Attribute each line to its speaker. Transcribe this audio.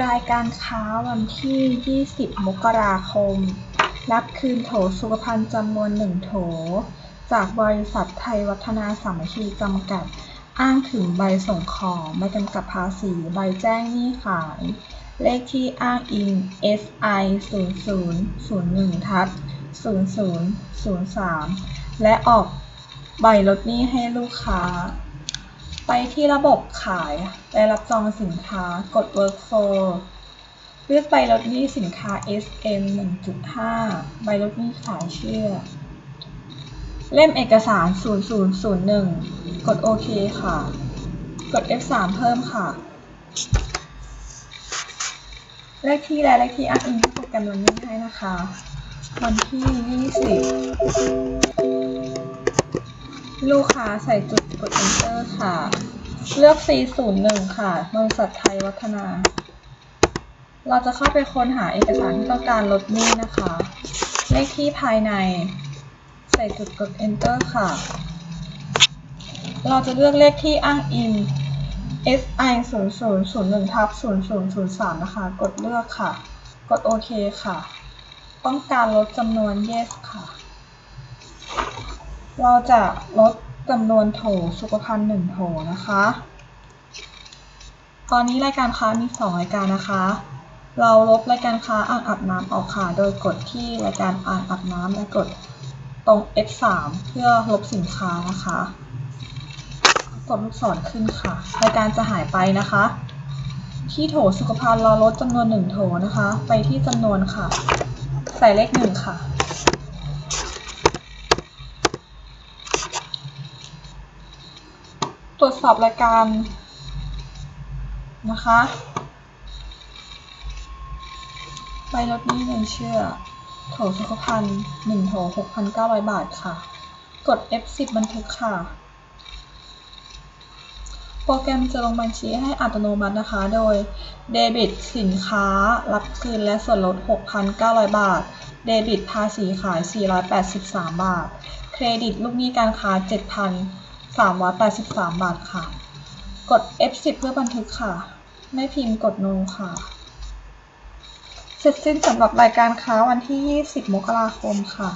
Speaker 1: รายการค้าวันที่ 20 มกราคม รับคืนโถสุขภัณฑ์จำนวนหนึ่งโถ จากบริษัทไทยวัฒนาสามัคคีจำกัด อ้างถึงใบส่งของใบกำกับภาษีใบแจ้งหนี้ขาย เลขที่อ้างอิง SI 0001ทับ0003 และออกใบลดหนี้ให้ลูกค้า ไปที่ระบบขายและรับจองสินค้ากด Workflow เลือกใบลดหนี้สินค้า SM 1.5 ใบลดหนี้ขายเชื่อ เล่มเอกสาร 0001 กดโอเคค่ะ กด F3 เพิ่มค่ะ เลขที่และเลขที่อ้างอิงที่โปรแกรมลดหนี้ให้นะคะ วันที่ 20 ลูกค้าใส่จุดกด enter ค่ะ เลือก C01 ค่ะบริษัทไทยวัฒนา เราจะเข้าไปค้นหาเอกสารที่ต้องการลดหนี้นะคะ เลขที่ภายใน ใส่จุดกด enter ค่ะ เราจะเลือกเลขที่อ้างอิง SI 0001ทับ0003นะคะ กดเลือกค่ะ กดโอเคค่ะ ต้องการลดจำนวน yes ค่ะ เราจะลดจำนวนโถสุขภัณฑ์หนึ่งโถนะคะ ตอนนี้รายการค้ามี2รายการนะคะ เราลบรายการค้าอ่างอาบน้ำออกค่ะ โดยกดที่รายการอ่างอาบน้ำและกดตรง F3 เพื่อลบสินค้านะคะ กดลูกศรขึ้นค่ะ รายการจะหายไปนะคะ ที่โถสุขภัณฑ์เราลดจำนวนหนึ่งโถนะคะ ไปที่จำนวนค่ะ ใส่เลขหนึ่งค่ะ ตรวจสอบรายการนะคะ ใบลดหนี้เงินเชื่อ โถสุขภัณฑ์หนึ่งโถหกพันเก้าร้อยบาทค่ะ กด F10 บันทึกค่ะ โปรแกรมจะลงบัญชีให้อัตโนมัตินะคะ โดยเดบิตสินค้า รับคืนและส่วนลด 6,900 บาท เดบิตภาษีขาย 483 บาท เครดิตลูกหนี้การค้า 383 บาทค่ะ กด F10 เพื่อบันทึกค่ะ ไม่พิมพ์กด no ค่ะ เสร็จสิ้นสำหรับรายการค้าวันที่ 20 มกราคมค่ะ